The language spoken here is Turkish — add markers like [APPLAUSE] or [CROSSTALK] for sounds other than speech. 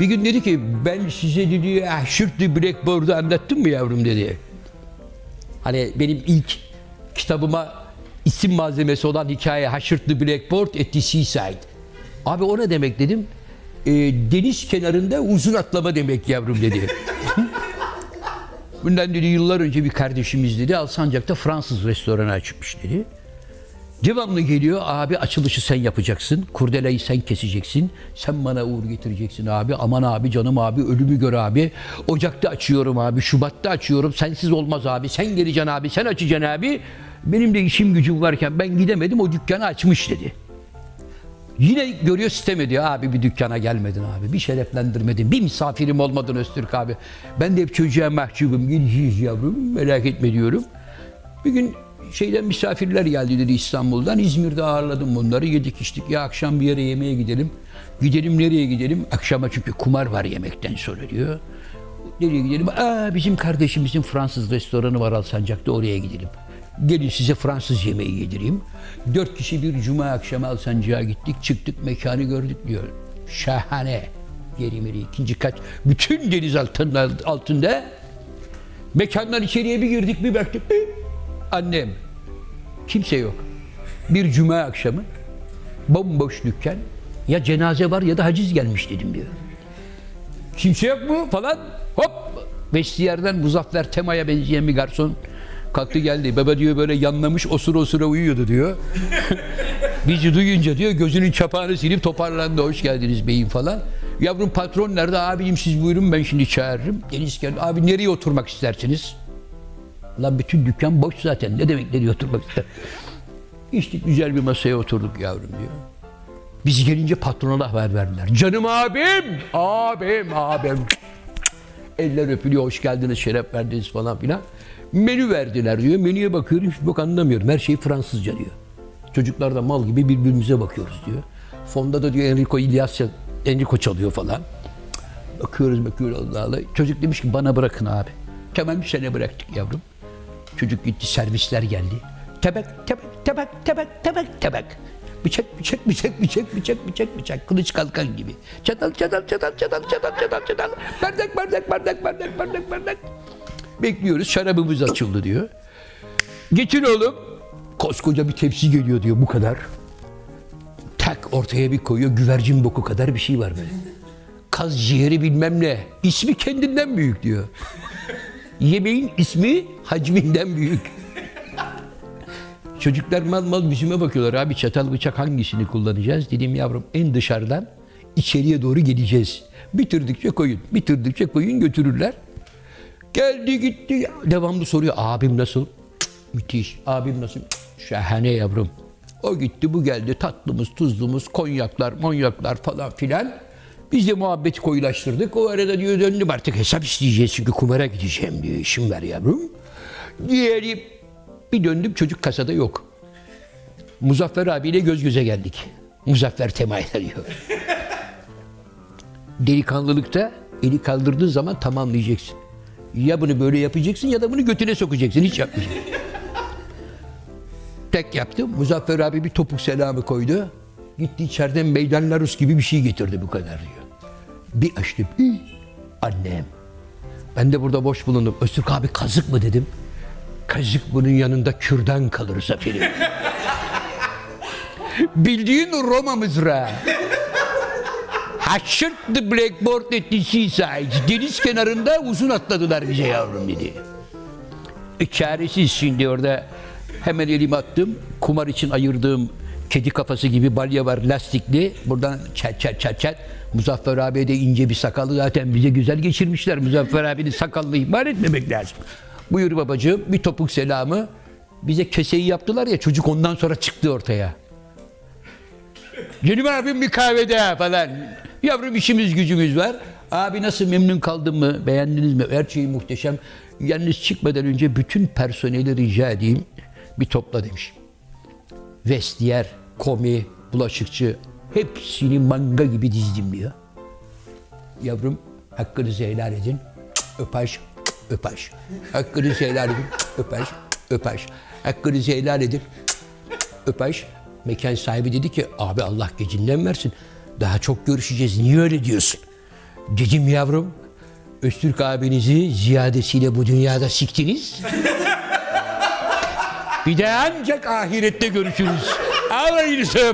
Bir gün dedi ki ben size dedi ah, Şürtlü Blackboard'u anlattım mı yavrum dedi. Hani benim ilk kitabıma isim malzemesi olan hikaye Haşırtlı Blackboard at the Seaside. Abi o ne demek dedim. "E, deniz kenarında uzun atlama demek yavrum dedi. [LAUGHS] Bundan dedi yıllar önce bir kardeşimiz dedi Alsancak'ta Fransız restoranı açmış dedi. Devamlı geliyor abi açılışı sen yapacaksın. Kurdelayı sen keseceksin. Sen bana uğur getireceksin abi. Aman abi canım abi ölümü gör abi. Ocakta açıyorum abi. Şubat'ta açıyorum. Sensiz olmaz abi. Sen geleceksin abi. Sen açacaksın abi. Benim de işim gücüm varken ben gidemedim. O dükkanı açmış dedi. Yine görüyor sistem ediyor. Abi bir dükkana gelmedin abi. Bir şereflendirmedin. Bir misafirim olmadın Öztürk abi. Ben de hep çocuğa mahcubum. Gideceğiz yavrum. Merak etme diyorum. Bir gün şeyden misafirler geldi dedi İstanbul'dan. İzmir'de ağırladım bunları. Yedik içtik. Ya akşam bir yere yemeğe gidelim. Gidelim nereye gidelim? Akşama çünkü kumar var yemekten sonra diyor. Nereye gidelim? Aa bizim kardeşimizin Fransız restoranı var Alsancak'ta oraya gidelim. Gelin size Fransız yemeği yedireyim. Dört kişi bir cuma akşamı Alsancak'a gittik. Çıktık mekanı gördük diyor. Şahane. Geri meri ikinci kat. Bütün deniz altında, altında. Mekandan içeriye bir girdik bir baktık. Annem. Kimse yok. Bir cuma akşamı. Bomboş dükkan. Ya cenaze var ya da haciz gelmiş dedim diyor. Kimse yok mu falan. Hop. Vestiyerden Muzaffer Tema'ya benzeyen bir garson kalktı geldi. Baba diyor böyle yanlamış osura osura uyuyordu diyor. [LAUGHS] Bizi duyunca diyor gözünün çapağını silip toparlandı. Hoş geldiniz beyim falan. Yavrum patron nerede? Abicim siz buyurun ben şimdi çağırırım. Deniz geldi. Abi nereye oturmak istersiniz? Lan bütün dükkan boş zaten. Ne demek nereye oturmak ister? İçtik güzel bir masaya oturduk yavrum diyor. Biz gelince patrona haber verdiler. Canım abim, abim, abim. Eller öpülüyor, hoş geldiniz, şeref verdiniz falan filan. Menü verdiler diyor. Menüye bakıyorum, hiç bok anlamıyorum. Her şey Fransızca diyor. Çocuklar da mal gibi birbirimize bakıyoruz diyor. Fonda da diyor Enrico İlyas, Enrico çalıyor falan. Bakıyoruz bakıyoruz Allah Allah. Çocuk demiş ki bana bırakın abi. Tamam sene bıraktık yavrum. Çocuk gitti servisler geldi. Tabak tabak tabak tabak tabak tabak. Bıçak bıçak bıçak bıçak bıçak bıçak bıçak kılıç kalkan gibi. Çatal çatal çatal çatal çatal çatal çatal. Bardak bardak bardak bardak bardak bardak. Bekliyoruz şarabımız açıldı diyor. Geçin oğlum. Koskoca bir tepsi geliyor diyor bu kadar. Tak ortaya bir koyuyor güvercin boku kadar bir şey var böyle. Kaz ciğeri bilmem ne. İsmi kendinden büyük diyor. Yemeğin ismi hacminden büyük. Çocuklar mal mal yüzüme bakıyorlar. Abi çatal bıçak hangisini kullanacağız? Dedim yavrum en dışarıdan içeriye doğru geleceğiz. Bitirdikçe koyun. Bitirdikçe koyun götürürler. Geldi gitti. Devamlı soruyor. Abim nasıl? Cık, Müthiş. Abim nasıl? Cık, Şahane yavrum. O gitti bu geldi. Tatlımız, tuzlumuz, konyaklar, monyaklar falan filan. Biz de muhabbeti koyulaştırdık. O arada diyor döndüm artık hesap isteyeceğiz çünkü kumara gideceğim diyor. İşim var yavrum. Diğeri bir döndüm çocuk kasada yok. Muzaffer abiyle göz göze geldik. Muzaffer temayla diyor. Delikanlılıkta eli kaldırdığın zaman tamamlayacaksın. Ya bunu böyle yapacaksın ya da bunu götüne sokacaksın. Hiç yapmayacaksın. Tek yaptım. Muzaffer abi bir topuk selamı koydu. Gitti içeriden meydan Larus gibi bir şey getirdi bu kadar diyor. Bir açtım. Hii, Annem. Ben de burada boş bulundum. Öztürk abi kazık mı dedim. Kazık bunun yanında kürdan kalır Zafer'im. [LAUGHS] Bildiğin Roma mızrağı. Haşırt the blackboard at the seaside. Deniz kenarında uzun atladılar bize yavrum dedi. E, çaresiz şimdi orada hemen elimi attım. Kumar için ayırdığım kedi kafası gibi balya var lastikli. Buradan çat çat çat çat. Muzaffer abi de ince bir sakalı zaten bize güzel geçirmişler. Muzaffer abinin sakalını ihmal etmemek lazım. Buyur babacığım bir topuk selamı. Bize keseyi yaptılar ya çocuk ondan sonra çıktı ortaya. Canım abim bir kahvede falan. Yavrum işimiz gücümüz var. Abi nasıl memnun kaldın mı? Beğendiniz mi? Her şey muhteşem. Yalnız çıkmadan önce bütün personeli rica edeyim. Bir topla demiş. Vestiyer, komi, bulaşıkçı hepsini manga gibi dizdim diyor. Yavrum hakkınızı helal edin. Öpaş, öpaş. Hakkınızı helal edin. Öpaş, öpaş. Hakkınızı helal edin. Öpaş. Mekan sahibi dedi ki abi Allah gecinden versin. Daha çok görüşeceğiz. Niye öyle diyorsun? Cicim yavrum, Öztürk abinizi ziyadesiyle bu dünyada siktiniz. Bir de ancak ahirette görüşürüz. Além do seu.